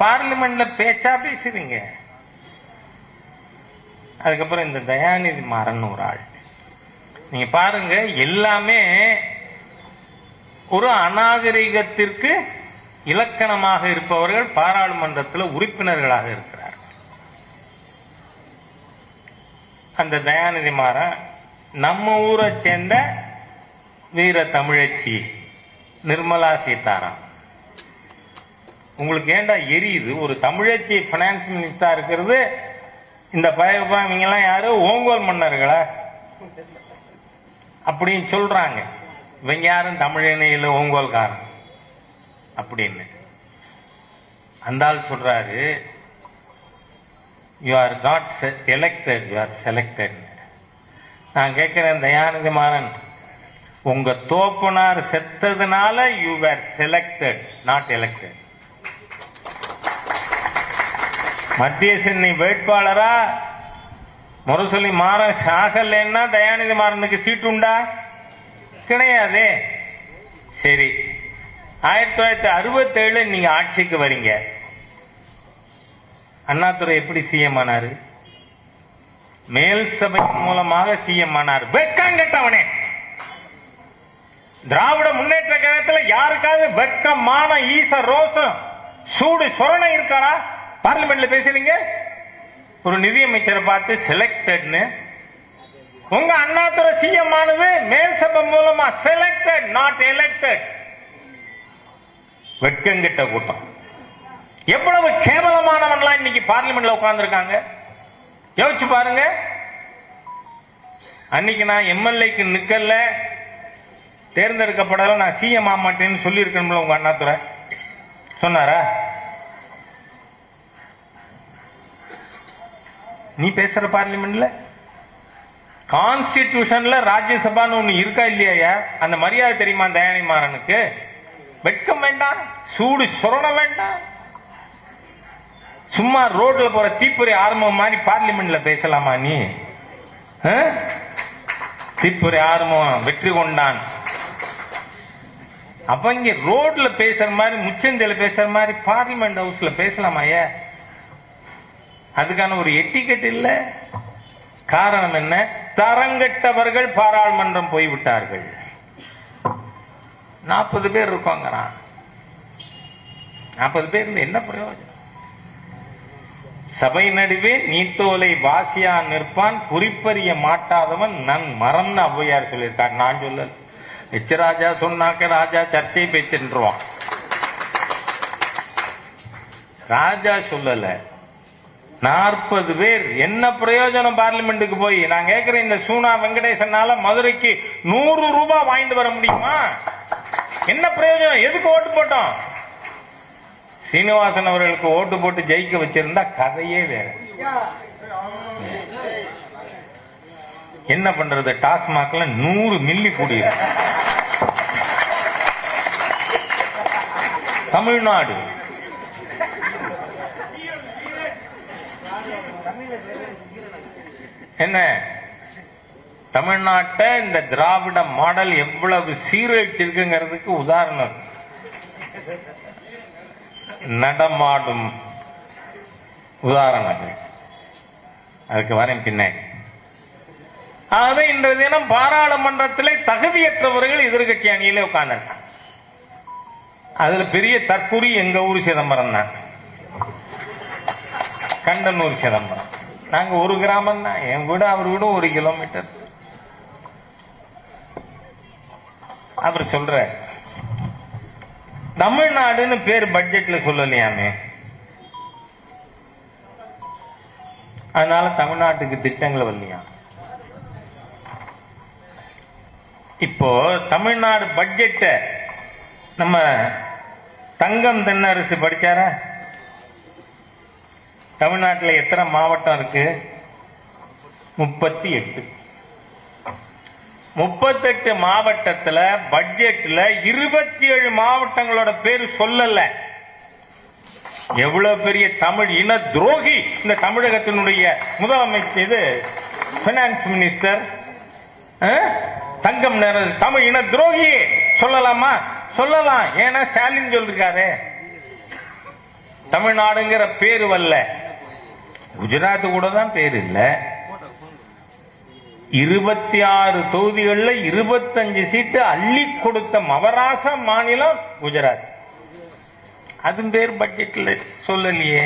பார்லிமெண்ட்ல பேச்சா பேசுறீங்க அதுக்கப்புறம் இந்த தயாநிதி மாறன் ஒரு ஆள். நீங்க பாருங்க எல்லாமே ஒரு அநாகரிகத்திற்கு இலக்கணமாக இருப்பவர்கள் பாராளுமன்றத்தில் உறுப்பினர்களாக இருக்கிறார் அந்த தயாநிதி மாறன் நம்ம ஊரை சேர்ந்த வீர தமிழச்சி நிர்மலா சீதாராம். உங்களுக்கு ஏண்டா எரியுது? ஒரு தமிழச்சி பினான்ஸ் மினிஸ்டரா இருக்கிறது இந்த பயப்பா யாரு? ஓங்கோல் மன்னர்களா? அப்படின்னு சொல்றாங்க. இவங்க யாரும் தமிழனையில ஓங்கோல்காரன். அப்படின்னு. அந்த ஆள் சொல்றாரு you are not elected you are selected நான் கேட்கிறேன் தயானந்தி மாறன் உங்க தோப்பனார் செத்ததுனால you were selected not elected மத்திய சென்னை வேட்பாளரா? முரசொலி மாறன் சாகலைன்னா தயாநிதி மாறனுக்கு சீட்டு உண்டா? கிடையாதே. சரி. ஆயிரத்தி தொள்ளாயிரத்தி அறுபத்தி ஏழு நீங்க ஆட்சிக்கு வரீங்க. அண்ணாதுரை எப்படி சிஎம் ஆனாரு? மேல் சபை மூலமாக சிஎம் ஆனார். வெக்கங்கட்டவனே திராவிட முன்னேற்ற கழகத்தில் யாருக்காவது வெக்கம் மான ஈச ரோசம் சூடு சொரணை இருக்காரா? பார்லிமெண்ட்ல பேசுறீங்க? ஒரு நிதியமைச்சரை பார்த்து செலக்டட்னு உங்க அண்ணாதுரை சிஎம் ஆனது மேல் சபை மூலமா செலக்டட் நாட் எலெக்டட் வெட்கங்கிட்ட கூட்டம். எவ்வளவு கேவலமானவன்லாம் இன்னைக்கு பார்லிமெண்ட்ல உட்கார்ந்துருக்காங்க? யோசிச்சு பாருங்க. அன்னைக்கு நான் எம்எல்ஏக்கு நிக்கல. தேர்ந்தெடுக்கப்படல நான் சிஎம் ஆக மாட்டேன்னு சொல்லி இருக்கணும்ல உங்க அண்ணாதுரை. சொன்னாரா? நீ பேசுற பார்லிமெண்ட்ல? கான்ஸ்டிடியூஷன்ல ராஜ்யசபான்னு ஒண்ணு இருக்கா இல்லையா அந்த மரியாதை தெரியுமா தயானி மாறனுக்கு வெட்கம் வேண்டாம் சூடு சுரணம் வேண்டாம். சும்மா ரோட்ல போற தீப்புரை ஆரம்பம் மாதிரி பார்லிமெண்ட்ல பேசலாமா நீ? தீப்புரை ஆரம்பம் வெற்றி கொண்டான். அப்ப இங்க ரோட்ல பேசுற மாதிரி முச்சந்தில பேசுற மாதிரி பார்லிமெண்ட் ஹவுஸ்ல பேசலாமா ஏன் அதுக்கான ஒரு எட்டிக்கெட் இல்ல. காரணம் என்ன? தரங்கட்டவர்கள் பாராளுமன்றம் போய்விட்டார்கள். நாற்பது பேர் இருக்காங்கிறான். நாற்பது பேர் என்ன பிரயோஜனம்? சபை நடுவே நீத்தோலை வாசியா நிற்பான் குறிப்பறிய மாட்டாதவன் நன் மரம்னு ஔவையார் சொல்லியிருக்கார். நான் சொல்லல. எச்ச ராஜா சொன்னாக்க ராஜா சர்ச்சை பேச்சுருவான் ராஜா சொல்லல. நாற்பது பேர். என்ன பிரயோஜனம் பார்லிமெண்ட்டுக்கு போய்? நான் கேட்கிறேன் இந்த சூனா வெங்கடேசனால மதுரைக்கு நூறு ரூபாய் வாங்கிட்டு வர முடியுமா? என்ன பிரயோஜனம்? எதுக்கு ஓட்டு போட்டோம்? சீனிவாசன் அவர்களுக்கு ஓட்டு போட்டு ஜெயிக்க வச்சிருந்தா கதையே வேற. என்ன பண்றது? டாஸ்மாக்ல நூறு மில்லி கூடியிருக்கு. தமிழ்நாடு. என்ன? தமிழ்நாட்டை இந்த திராவிட மாடல் எவ்வளவு சீரழிச்சிருக்குங்கிறதுக்கு உதாரணம். நடமாடும் உதாரணங்கள். அதுக்கு வரேன் பின்னாடி ஆகவே இன்றைய தினம் பாராளுமன்றத்திலே தகுதியற்றவர்கள் எதிர்கட்சி அணியிலே உட்கார்ந்திருக்காங்க. அதுல பெரிய தற்குறி எங்க ஊர் சிதம்பரம் தான். கண்டனூர் சிதம்பரம். நாங்க ஒரு கிராமம் தான். என் வீடு அவர் வீடும் ஒரு கிலோமீட்டர். அவர் சொல்ற தமிழ்நாடுன்னு பேர் பட்ஜெட்ல சொல்லலையாமே. அதனால தமிழ்நாட்டுக்கு திட்டங்கள் வரலையா? இப்போ தமிழ்நாடு பட்ஜெட்டை நம்ம தங்கம் தென்னரசு படிச்சாரா? தமிழ்நாட்டில் எத்தனை மாவட்டம் இருக்கு? முப்பத்தி எட்டு. முப்பத்தெட்டு மாவட்டத்தில் பட்ஜெட்ல இருபத்தி ஏழு மாவட்டங்களோட பேர் சொல்லல. எவ்வளவு பெரிய தமிழ் இன துரோகி இந்த தமிழகத்தினுடைய முதலமைச்சர் இது பினான்ஸ் மினிஸ்டர் தங்கம் நேர தமிழ் இன துரோகி சொல்லலாமா? சொல்லலாம். ஏன்னா ஸ்டாலின் சொல்லிருக்காரு. தமிழ்நாடுங்கிற பேரு வரல. குஜராத் கூட தான் பேர் இல்ல இருபத்தி ஆறு தொகுதிகள்ல இருபத்தஞ்சு சீட்டு அள்ளி கொடுத்த மவராச மாநிலம் குஜராத். அது பேர் பட்ஜெட்ல சொல்லலையே.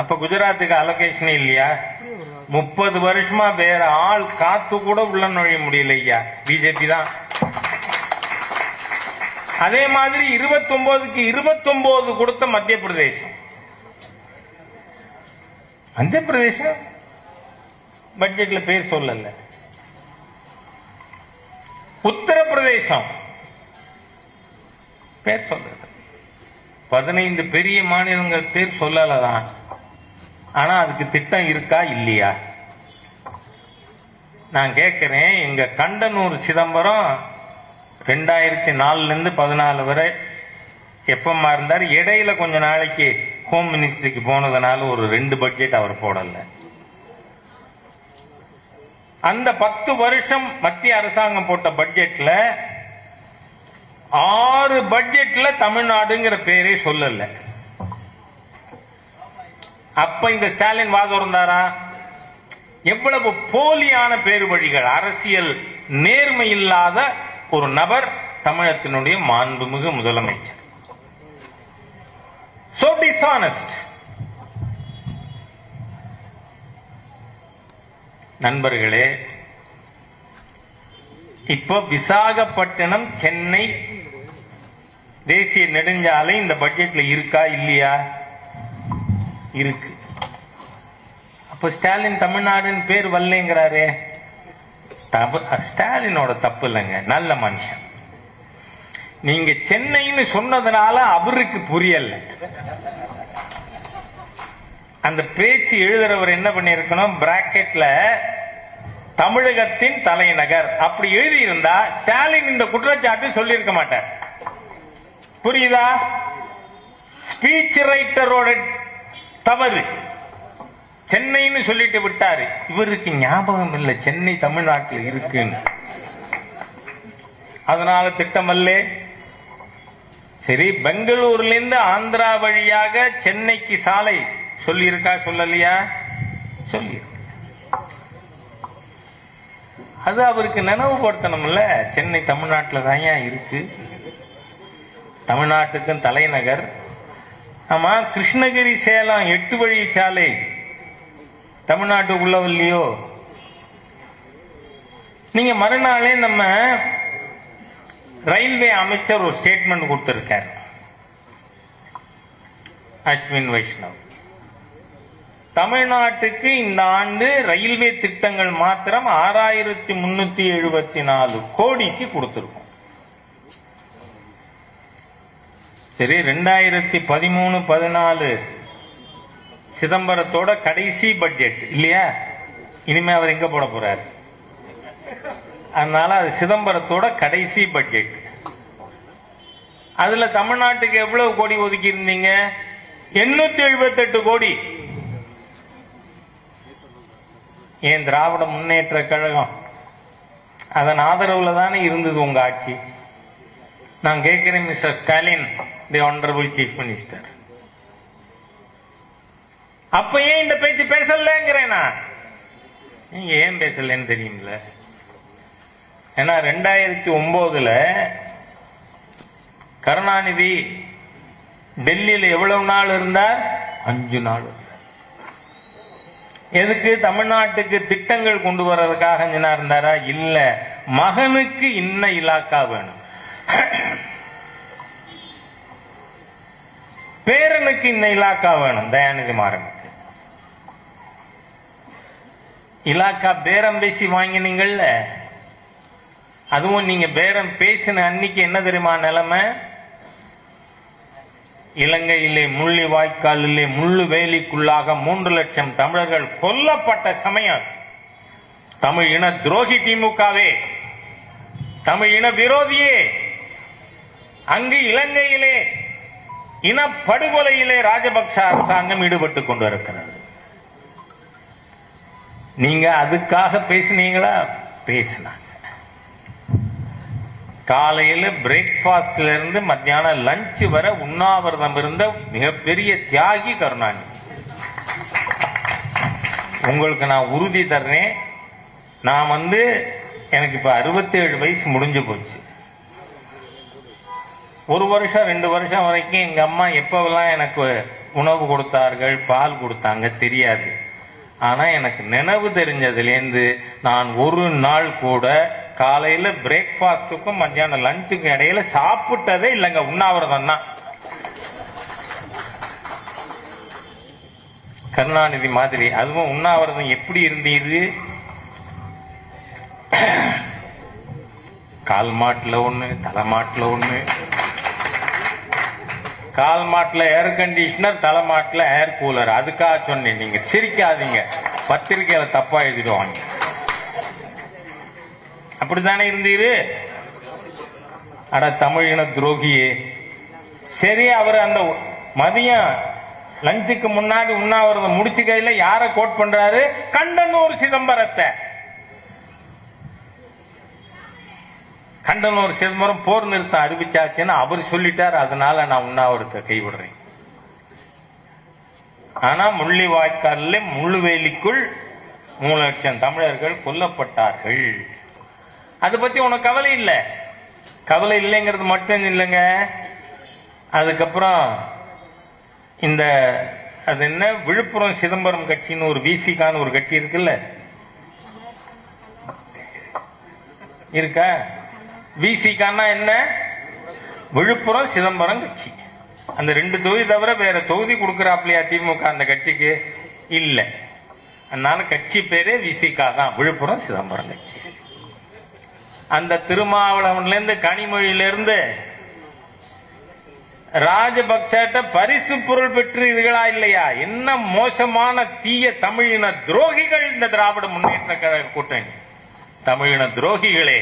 அப்ப குஜராத்துக்கு அலோகேஷன் இல்லையா? முப்பது வருஷமா வேற ஆள் காத்து கூட உள்ள நுழைய முடியல ஐயா. பிஜேபி தான். அதே மாதிரி இருபத்தி ஒன்பதுக்கு இருபத்தி ஒன்பது கொடுத்த மத்திய பிரதேசம் மத்திய பிரதேசம் பட்ஜெட்ல பேர் சொல்லல. உத்தரப்பிரதேசம் பேர் சொல்றது. பதினைந்து பெரிய மாநிலங்கள் பேர் சொல்லலதான். ஆனா அதுக்கு திட்டம் இருக்கா இல்லையா? நான் கேட்கிறேன் எங்க கண்டனூர் சிதம்பரம் ரெண்டாயிரத்தி நாலுல இருந்து பதினாலு வரை எப்பமா இருந்தார் இடையில கொஞ்ச நாளைக்கு ஹோம் மினிஸ்ட்ரிக்கு போனதுனால ஒரு ரெண்டு பட்ஜெட் அவர் போடல. அந்த பத்து வருஷம் மத்திய அரசாங்கம் போட்ட பட்ஜெட்ல ஆறு பட்ஜெட்ல தமிழ்நாடுங்கிற பேரே சொல்லல. அப்ப இந்த ஸ்டாலின் வாதம் இருந்தாரா? எவ்வளவு போலியான பேரு வழிகள் அரசியல் நேர்மை இல்லாத ஒரு நபர் தமிழகத்தினுடைய மாண்புமிகு முதலமைச்சர். So dishonest. நண்பர்களே இப்போ விசாகப்பட்டினம் சென்னை தேசிய நெடுஞ்சாலை இந்த பட்ஜெட்ல இருக்கா இல்லையா? இருக்கு. அப்ப ஸ்டாலின் தமிழ்நாடுன்னு பேர் வரலங்கிறாரு. ஸ்டாலினோட தப்பு இல்லைங்க. நல்ல மனுஷன். நீங்க சென்னைன்னு சொன்னதுனால அவருக்கு புரியல. அந்த பேச்சு எழுதுறவர் என்ன பண்ணிருக்கணும் பிராக்கெட்ல தமிழகத்தின் தலைநகர். அப்படி எழுதியிருந்தா ஸ்டாலின் இந்த குற்றச்சாட்டு சொல்லியிருக்க மாட்டார். புரியுதா? ஸ்பீச் ரைட்டரோட தவறு. சென்னைன்னு சொல்லிட்டு விட்டாரு. இவருக்கு ஞாபகம் இல்லை சென்னை தமிழ்நாட்டில் இருக்குன்னு. அதனால திட்டமல்லே. சரி பெங்களூர்ல இருந்து ஆந்திரா வழியாக சென்னைக்கு சாலை. சொல்லியிருக்கா சொல்லலையா? சொல்லி. அது அவருக்கு நினைவுபடுத்தணும்ல. சென்னை தமிழ்நாட்டில் தான் இருக்கு? தமிழ்நாட்டுக்கும் தலைநகர். ஆமா கிருஷ்ணகிரி சேலம் எட்டு வழி சாலை. தமிழ்நாட்டுக்குள்ள இல்லையோ நீங்க மறுநாளே நம்ம ரயில்வே அமைச்சர் ஒரு ஸ்டேட்மெண்ட் கொடுத்திருக்கார். அஸ்வின் வைஷ்ணவ். தமிழ்நாட்டுக்கு இந்த ஆண்டு ரயில்வே திட்டங்கள் மாத்திரம் ஆறாயிரத்தி முன்னூத்தி எழுபத்தி நாலு கோடிக்கு கொடுத்திருக்கோம். சரி ரெண்டாயிரத்தி பதிமூணு பதினாலு சிதம்பரத்தோட கடைசி பட்ஜெட் இல்லையா? இனிமே அவர் எங்க போட போறாரு? அதனால அது சிதம்பரத்தோட கடைசி பட்ஜெட். அதுல தமிழ்நாட்டுக்கு எவ்வளவு கோடி ஒதுக்கி இருந்தீங்க எண்ணூத்தி எழுபத்தெட்டு கோடி. ஏன் திராவிட முன்னேற்ற கழகம்? அதன் ஆதரவுல தானே இருந்தது உங்க ஆட்சி. நான் கேட்கிறேன் mister Stalin the honourable chief minister அப்ப ஏன் இந்த பேச்சு பேசலங்கிறேன் நான்? நீங்க ஏன் பேசலன்னு தெரியும்ல? ஏன்னா ரெண்டாயிரத்தி ஒன்பதுல கருணாநிதி டெல்லியில எவ்வளவு நாள் இருந்தார்? அஞ்சு நாள் எதுக்கு? தமிழ்நாட்டுக்கு திட்டங்கள் கொண்டு வர்றதுக்காக அஞ்சு நாள் இருந்தாரா? இல்ல. மகனுக்கு இன்ன இலாக்கா வேணும். பேரனுக்கு இன்ன இலாக்கா வேணும் தயாநிதி மாறனுக்கு. இலாக்கா பேரம் பேசி வாங்கினீங்கல்ல? அதுவும் நீங்க பேரம் பேசின அன்னைக்கு என்ன தெரியுமா நிலைமை? இலங்கையிலே முள்ளி வாய்க்காலிலே முள்ளு வேலிக்குள்ளாக மூன்று லட்சம் தமிழர்கள் கொல்லப்பட்ட சமயம். தமிழ் இன துரோகி திமுகவே. தமிழ் இன விரோதியே. அங்கு இலங்கையிலே இனப்படுகொலையிலே ராஜபக்ச அரசாங்கம் ஈடுபட்டுக் கொண்டிருக்கிறது. நீங்க அதுக்காக பேசினீங்களா? பேசினாங்க. காலையில பிரேக்ஃபாஸ்ட்ல இருந்து மத்தியானம் லஞ்ச் வரை உண்ணாவிரதம் இருந்த மிகப்பெரிய தியாகி கருணாநிதி. உங்களுக்கு நான் உறுதி தர்றேன். நான் வந்து எனக்கு இப்ப 67 வயசு முடிஞ்சு போச்சு. ஒரு வருஷம் ரெண்டு வருஷம் வரைக்கும் எங்க அம்மா எப்பவெல்லாம் எனக்கு உணவு கொடுத்தார்கள் பால் கொடுத்தாங்க தெரியாது. ஆனா எனக்கு நினைவு தெரிஞ்சதுலேருந்து நான் ஒரு நாள் கூட காலையில பிரேக்பாஸ்டுக்கும் மத்தியானம் லஞ்சுக்கும் இடையில சாப்பிட்டதே இல்லைங்க. உண்ணாவிரதம் தான். கருணாநிதி மாதிரி அதுவும் உண்ணாவிரதம் எப்படி இருந்தீது? கால் மாட்டுல ஒண்ணு தலை மாட்டுல ஒண்ணு. கால் மாட்டுல ஏர் கண்டிஷனர் தலை மாட்டுல ஏர் கூலர் அதுக்காக சொன்னேன். நீங்க சிரிக்காதீங்க. பத்திரிக்கையில தப்பா எழுதிடுவாங்க. அப்படித்தானே இருந்தீரு? அட தமிழின துரோகியே. சரி அவர் அந்த மதியம் லஞ்சுக்கு முன்னாடி உண்ணாவிரதம் முடிச்சு கையில யார கோட் பண்றாரு? கண்டனூர் சிதம்பரத்தை. கண்டனூர் சிதம்பரம் போர் நிறுத்தம் அறிவிச்சாச்சுன்னு அவர் சொல்லிட்டார் அதனால நான் உண்ணாவிரத்தை கைவிடுறேன். ஆனா முள்ளிவாய்க்காலில் முள்ளுவேலிக்குள் மூணு லட்சம் தமிழர்கள் கொல்லப்பட்டார்கள். அதை பத்தி உனக்கு கவலை இல்லை. கவலை இல்லைங்கிறது மட்டும் இல்லைங்க. அதுக்கப்புறம் இந்த அது என்ன? விழுப்புரம் சிதம்பரம் கட்சின்னு ஒரு விசிகான்னு ஒரு கட்சி இருக்குல்ல? இருக்கா? விசிகான்னா என்ன? விழுப்புரம் சிதம்பரம் கட்சி. அந்த ரெண்டு தொகுதி தவிர வேற தொகுதி கொடுக்குறாப்லையா திமுக அந்த கட்சிக்கு? இல்லை. அதனால கட்சி பேரே விசிகா தான். விழுப்புரம் சிதம்பரம் கட்சி. அந்த திருமாவளவன்லேருந்து இருந்து ராஜபக்சட்ட பரிசு பொருள் பெற்றீர்களா இல்லையா? என்ன மோசமான தீய தமிழின துரோகிகள் இந்த திராவிட முன்னேற்ற கழக கூட்டணி. தமிழின துரோகிகளே